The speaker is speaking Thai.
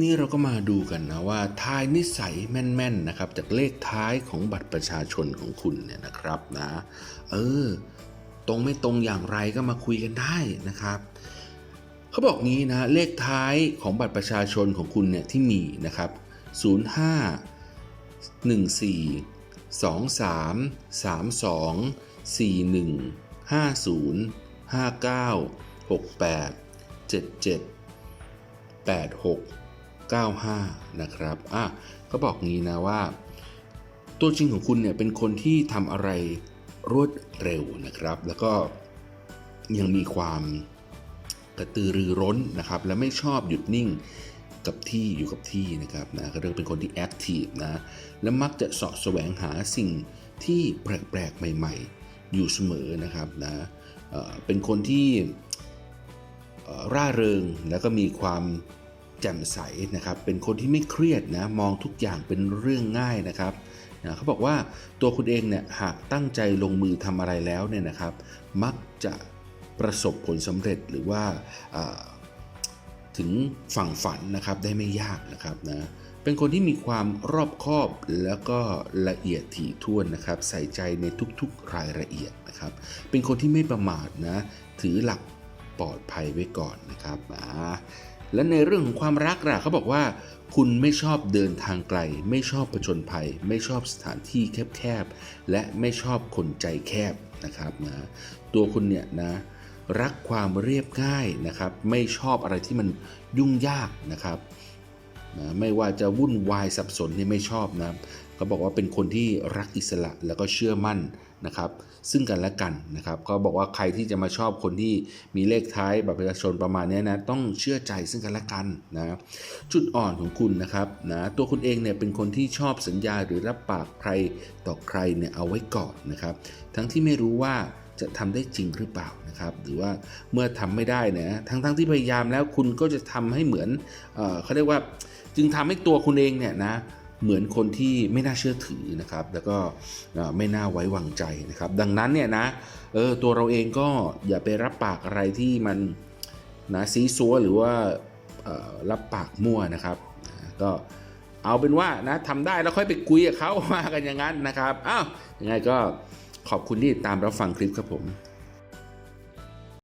นี้เราก็มาดูกันนะว่าทายนิสัยแม่นๆนะครับ จากเลขท้ายของบัตรประชาชนของคุณเนี่ยนะครับนะเออ ตรงไม่ตรงอย่างไรก็มาคุยกันได้นะครับเขาบอกงี้นะเลขท้ายของบัตรประชาชนของคุณเนี่ยที่มีนะครับ 05 14 23 32 41 50 59 68 77 86 95 นะครับอะเขาบอกงี้นะว่า ตัวจริงของคุณเนี่ยเป็นคนที่ทำอะไรรวดเร็วนะครับ แล้วก็ยังมีความกระตือรือร้นนะครับ และไม่ชอบหยุดนิ่งกับที่อยู่กับที่นะครับนะก็เรียกเป็นคนที่แอคทีฟนะ และมักจะสาะแสวงหาสิ่งที่แปลกๆใหม่ ๆ อยู่เสมอนะครับนะเป็นคนที่ร่าเริงแล้วก็มีความ แจ่มใสนะครับ เป็นคนที่ไม่เครียดนะมองทุกอย่างเป็นเรื่องง่ายนะครับนะเขาบอกว่าตัวคุณเองเนี่ยหากตั้งใจลงมือทำอะไรแล้วเนี่ยนะครับ มักจะประสบผลสำเร็จหรือว่าถึงฝั่งฝันนะครับได้ไม่ยากนะครับนะเป็นคนที่มีความรอบคอบแล้วก็ละเอียดถี่ถ้วนนะครับ ใส่ใจในทุกๆรายละเอียดนะครับ เป็นคนที่ไม่ประมาทนะถือหลักปลอดภัยไว้ก่อนนะครับอ่า และในเรื่องของความรักล่ะเขาบอกว่า คุณไม่ชอบเดินทางไกล ไม่ชอบผจญภัย ไม่ชอบสถานที่แคบๆและไม่ชอบคนใจแคบนะครับนะตัวคุณเนี่ยนะรักความเรียบง่ายนะครับ ไม่ชอบอะไรที่มันยุ่งยากนะครับนะไม่ว่าจะวุ่นวายสับสนนี่ไม่ชอบนะ เขาบอกว่าเป็นคนที่รักอิสระแล้วก็เชื่อมั่นนะครับ ซึ่งกันและกันนะครับเขาบอกว่าใครที่จะมาชอบคนที่มีเลขท้ายบัตรประชาชนประมาณนี้นะต้องเชื่อใจซึ่งกันและกันนะจุดอ่อนของคุณนะครับนะตัวคุณเองเนี่ยเป็นคนที่ชอบสัญญาหรือรับปากใครต่อใครเนี่ยเอาไว้ก่อนนะครับ ทั้งที่ไม่รู้ว่าจะทำได้จริงหรือเปล่านะครับ หรือว่าเมื่อทำไม่ได้เนี่ยทั้งทั้งที่พยายามแล้วคุณก็จะทำให้เหมือนเอเขาเรียกว่าจึงทำให้ตัวคุณเองเนี่ยนะ เหมือนคนที่ไม่น่าเชื่อถือนะครับแล้วก็ไม่น่าไว้วางใจนะครับ ดังนั้นเนี่ยนะเออตัวเราเองก็อย่าไปรับปากอะไรที่มันนะซีซัวหรือว่ารับปากมั่วนะครับ ก็เอาเป็นว่านะทำได้แล้วค่อยไปคุยกับเขามากันอย่างนั้นนะครับอ้าวยังไงก็ขอบคุณที่ติดตามรับฟังคลิปครับผม